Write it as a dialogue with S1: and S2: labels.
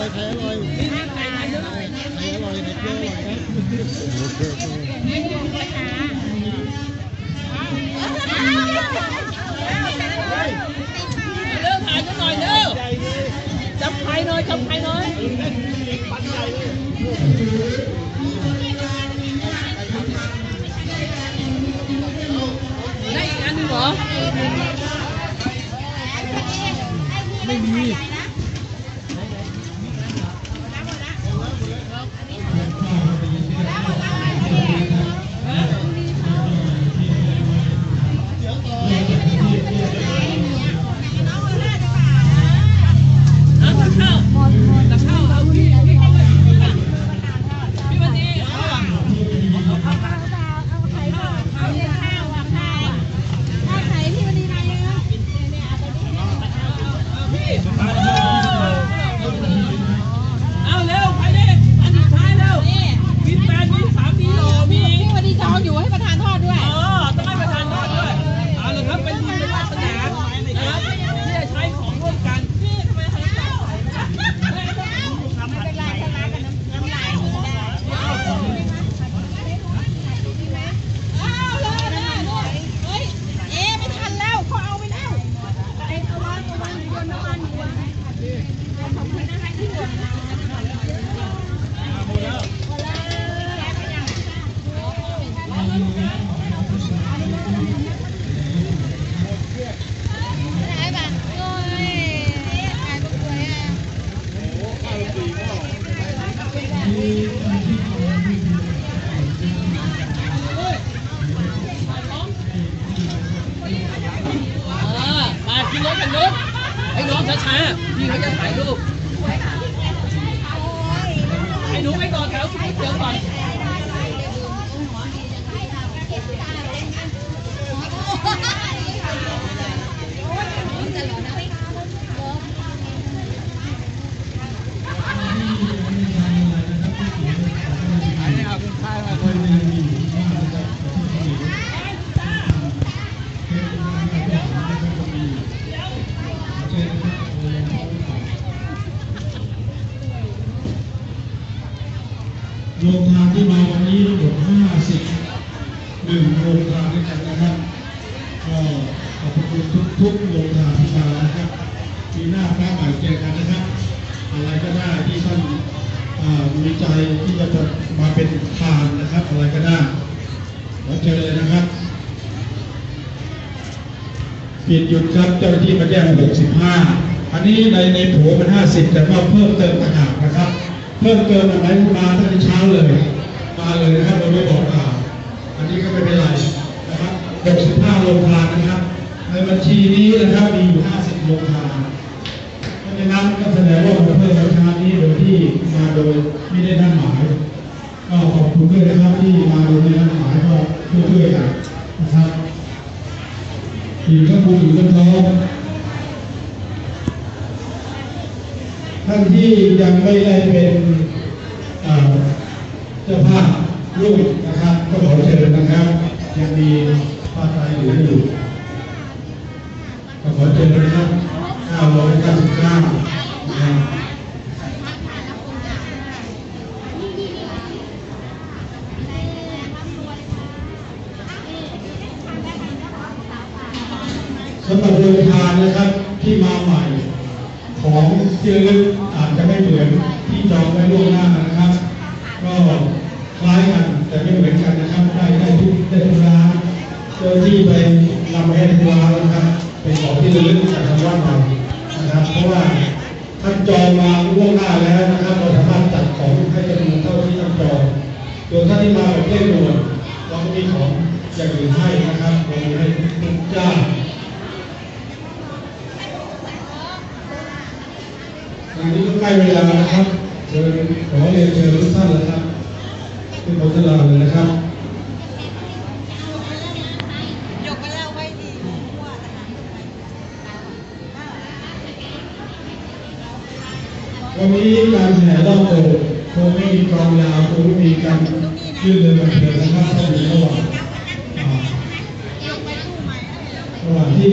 S1: ร่อยไข่อร่อย
S2: นี่นี่ไข่ไข่เยอะ
S1: ไข่อร่อยไข่เจียวอร่อยนะโอเคโอเค
S2: ไม่ต้องกระชาเลิกถ่ายกันหน่อยเด้อจับไข่หน่อยจับไข่หน่อยได้อีกอันหนึงเหรอ
S1: ไม่มี
S2: เอาตักข้าวตักข้าวเอาพี่พี่เข้าไปพี่วันนี้เอาอะเอาข้าวข้าวข้าวพี่เอาเร็วไปเลยอันสุดท้ายเร็วมีแฟนมีสามีหล่อมี
S3: พี่วันนี้จองอยู่ให้ประธานทอดด้วย
S2: อ๋อต้องให้ประธานทอดด้วยเอาละครับเป็นบุญเป็นวาสนานะครับที่จะใช้ของร่วมกันพี่ทำไมทำแบบ
S3: ไม่เป็นไรชนะกันน้ำน้ำลายมือได้อ้าวเลยเลยเลยเฮ้ย เอ๊ะไม่ทันแล้วเขาเอาไปแล้วไอ้เอาวางเอาวางโยนน้ำมันอยู่วางขอบคุณนะคะที่ห่วงเราหมดแล้วแกไปยังไหนบ้างโอ้ยขายตัวสวยอะ
S2: เออมาขึ้นรถกันรถไอ้น้องช้าๆพี่เขา จะถ่ายรูปไอ้หนูไปก่อนแถวกินก๋วยเตี๋ยวก่อน
S1: อันนี้เอาเป็นข้าวมาคนหนึ่ง
S4: โรงทานที่มาวันนี้ทั้งหมด50หนึ่งโรงทานด้วยกันนะครับก็ขอบคุณทุกทุกโรงทานที่มานะครับปีหน้าฟ้าใหม่เจอกันนะครับ อะไรก็ได้ที่ท่านมีใจที่จะมาเป็นทานนะครับ อะไรก็ได้ขอเชิญเลยนะครับปิดหยุดครับเจ้าหน้าที่มาแจ้ง65 อันนี้ในในโผมัน50 แต่ว่าเพิ่มเติมต่างหากนะครับ เพิ่มเติมอะไรมาตั้งแต่เช้าเลย มาเลยนะครับโดยไม่บอกกล่าวอันนี้ก็ไม่เป็นไรนะครับ65โรงทานนะครับ ในบัญชีนี้นะครับมีอยู่50โรงทานเพราะฉะนั้นก็แสดงว่าเราเพิ่มราคานี้โดยที่มาโดยไม่ได้นัดหมายก็ขอบคุณด้วยนะครับที่มาโดยไม่ได้นัดหมายก็ช่วยๆกันนะครับอยู่กับบุญอยู่กับท้อง ท่านที่ยังไม่ได้เป็นเจ้าภาพร่วมนะครับ ก็ขอเชิญนะครับ ยังมีผ้าไตรเหลืออยู่ก็ขอเชิญนะครับ999นะครับสำหรับโรงทานนะครับที่มาใหม่ ของที่ระลึกอาจจะไม่เหมือนที่จองไว้ล่วงหน้านะครับ ก็คล้ายกันแต่ไม่เหมือนกันนะครับ ได้ได้ทุกได้ทุกร้านเจ้าที่ไปนำไปให้ทุกร้านนะครับ เป็นของที่ระลึกจากทางวัดเรานะครับ เพราะว่าท่านจองมาล่วงหน้าแล้วนะครับเราสามารถจัดของให้จำนวนเท่าที่ท่านจองส่วนท่านที่มาแบบเร่งด่วนเราก็มีของอย่างอื่นให้นะครับเรามีให้ทุกเจ้า วันนี้ก็ใกล้เวลานะครับเชิญขอเรียนเชิญทุกท่านเลยครับขึ้นบนสลาเลยนะครับ
S3: ยกไปแล้าไหว้ดี
S4: วันนี้การแห่รอบโบสถ์คงไม่มีกลองยาวคงไม่มีการยื่นเรือบันเทิงนะครับต้องอยู่ระหว่างอ่าระหว่างที่